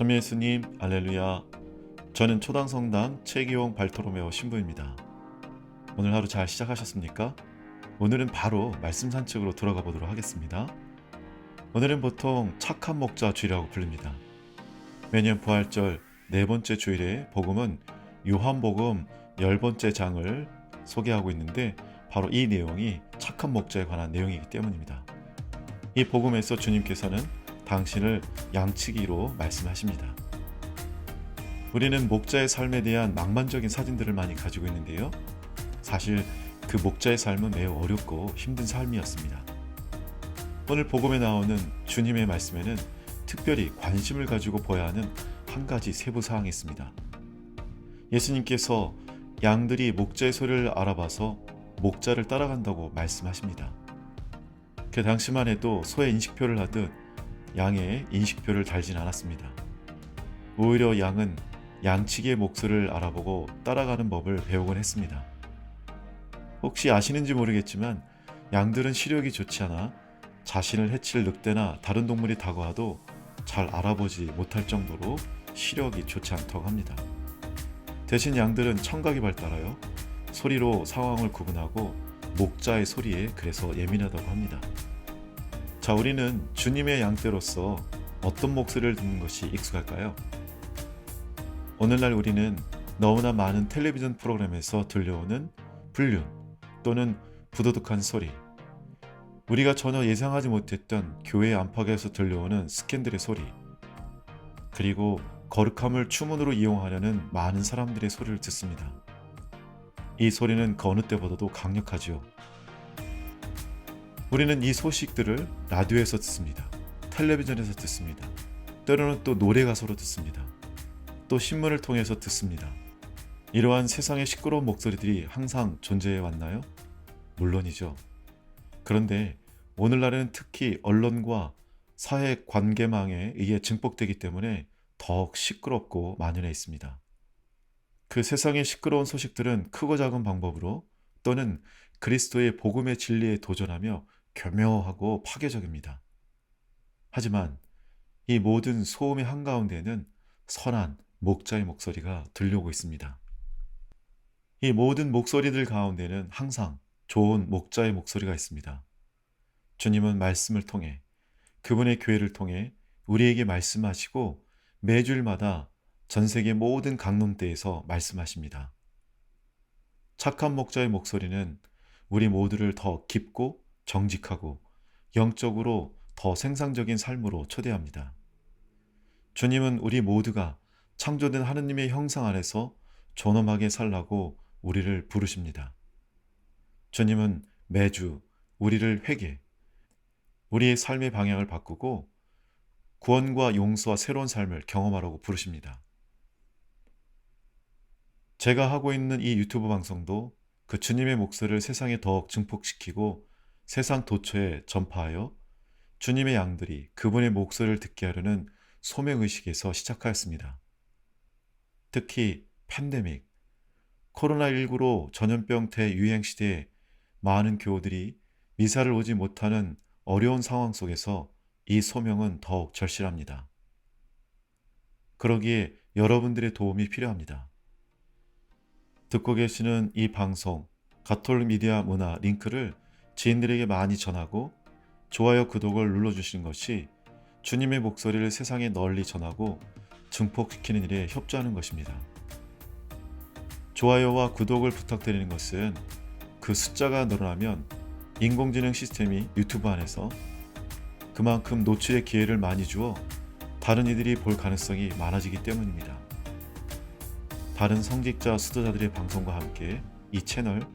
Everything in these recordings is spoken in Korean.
전미 예수님 알렐루야. 저는 초당성당 최기용 발토로메오 신부입니다. 오늘 하루 잘 시작하셨습니까? 오늘은 바로 말씀 산책으로 들어가 보도록 하겠습니다. 오늘은 보통 착한 목자 주일이라고 불립니다. 매년 부활절 네 번째 주일에 복음은 요한복음 열 번째 장을 소개하고 있는데 바로 이 내용이 착한 목자에 관한 내용이기 때문입니다. 이 복음에서 주님께서는 당신을 양치기로 말씀하십니다. 우리는 목자의 삶에 대한 낭만적인 사진들을 많이 가지고 있는데요. 사실 그 목자의 삶은 매우 어렵고 힘든 삶이었습니다. 오늘 복음에 나오는 주님의 말씀에는 특별히 관심을 가지고 보아야 하는 한 가지 세부 사항이 있습니다. 예수님께서 양들이 목자의 소리를 알아봐서 목자를 따라간다고 말씀하십니다. 그 당시만 해도 소의 인식표를 하듯 양의 인식표를 달진 않았습니다. 오히려 양은 양치기의 목소리를 알아보고 따라가는 법을 배우곤 했습니다. 혹시 아시는지 모르겠지만 양들은 시력이 좋지 않아 자신을 해칠 늑대나 다른 동물이 다가와도 잘 알아보지 못할 정도로 시력이 좋지 않다고 합니다. 대신 양들은 청각이 발달하여 소리로 상황을 구분하고 목자의 소리에 그래서 예민하다고 합니다. 자, 우리는 주님의 양떼로서 어떤 목소리를 듣는 것이 익숙할까요? 오늘날 우리는 너무나 많은 텔레비전 프로그램에서 들려오는 불륜 또는 부도덕한 소리, 우리가 전혀 예상하지 못했던 교회 안팎에서 들려오는 스캔들의 소리, 그리고 거룩함을 추문으로 이용하려는 많은 사람들의 소리를 듣습니다. 이 소리는 그 어느 때보다도 강력하지요. 우리는 이 소식들을 라디오에서 듣습니다. 텔레비전에서 듣습니다. 때로는 또 노래 가사로 듣습니다. 또 신문을 통해서 듣습니다. 이러한 세상의 시끄러운 목소리들이 항상 존재해 왔나요? 물론이죠. 그런데 오늘날에는 특히 언론과 사회 관계망에 의해 증폭되기 때문에 더욱 시끄럽고 만연해 있습니다. 그 세상의 시끄러운 소식들은 크고 작은 방법으로 또는 그리스도의 복음의 진리에 도전하며 교묘하고 파괴적입니다. 하지만 이 모든 소음의 한가운데에는 선한 목자의 목소리가 들려오고 있습니다. 이 모든 목소리들 가운데는 항상 좋은 목자의 목소리가 있습니다. 주님은 말씀을 통해 그분의 교회를 통해 우리에게 말씀하시고 매주일마다 전 세계 모든 강론대에서 말씀하십니다. 착한 목자의 목소리는 우리 모두를 더 깊고 정직하고 영적으로 더 생산적인 삶으로 초대합니다. 주님은 우리 모두가 창조된 하느님의 형상 안에서 존엄하게 살라고 우리를 부르십니다. 주님은 매주 우리를 회개, 우리의 삶의 방향을 바꾸고 구원과 용서와 새로운 삶을 경험하라고 부르십니다. 제가 하고 있는 이 유튜브 방송도 그 주님의 목소리를 세상에 더욱 증폭시키고 세상 도처에 전파하여 주님의 양들이 그분의 목소리를 듣게 하려는 소명의식에서 시작하였습니다. 특히 팬데믹, 코로나19로 전염병 대유행 시대에 많은 교우들이 미사를 오지 못하는 어려운 상황 속에서 이 소명은 더욱 절실합니다. 그러기에 여러분들의 도움이 필요합니다. 듣고 계시는 이 방송, 가톨릭 미디어 문화 링크를 지인들에게 많이 전하고 좋아요, 구독을 눌러주시는 것이 주님의 목소리를 세상에 널리 전하고 증폭시키는 일에 협조하는 것입니다. 좋아요와 구독을 부탁드리는 것은 그 숫자가 늘어나면 인공지능 시스템이 유튜브 안에서 그만큼 노출의 기회를 많이 주어 다른 이들이 볼 가능성이 많아지기 때문입니다. 다른 성직자 수도자들의 방송과 함께 이 채널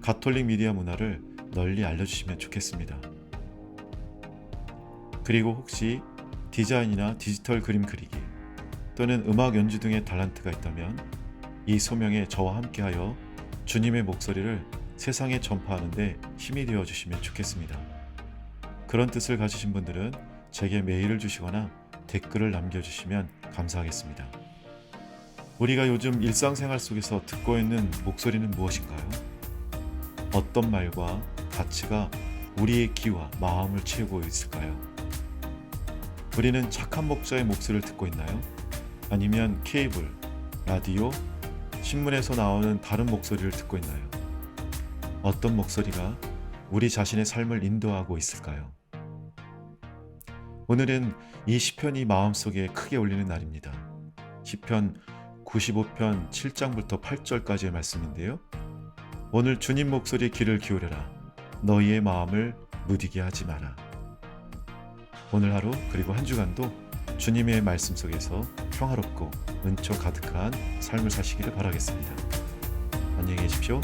가톨릭 미디어 문화를 널리 알려주시면 좋겠습니다. 그리고 혹시 디자인이나 디지털 그림 그리기 또는 음악 연주 등의 달란트가 있다면 이 소명에 저와 함께하여 주님의 목소리를 세상에 전파하는데 힘이 되어 주시면 좋겠습니다. 그런 뜻을 가지신 분들은 제게 메일을 주시거나 댓글을 남겨주시면 감사하겠습니다. 우리가 요즘 일상생활 속에서 듣고 있는 목소리는 무엇인가요? 어떤 말과 가치가 우리의 귀와 마음을 채우고 있을까요? 우리는 착한 목자의 목소리를 듣고 있나요? 아니면 케이블, 라디오, 신문에서 나오는 다른 목소리를 듣고 있나요? 어떤 목소리가 우리 자신의 삶을 인도하고 있을까요? 오늘은 이 시편이 마음속에 크게 울리는 날입니다. 시편 95편 7장부터 8절까지의 말씀인데요. 오늘 주님 목소리 귀를 기울여라. 너희의 마음을 무디게 하지 마라. 오늘 하루 그리고 한 주간도 주님의 말씀 속에서 평화롭고 은총 가득한 삶을 사시기를 바라겠습니다. 안녕히 계십시오.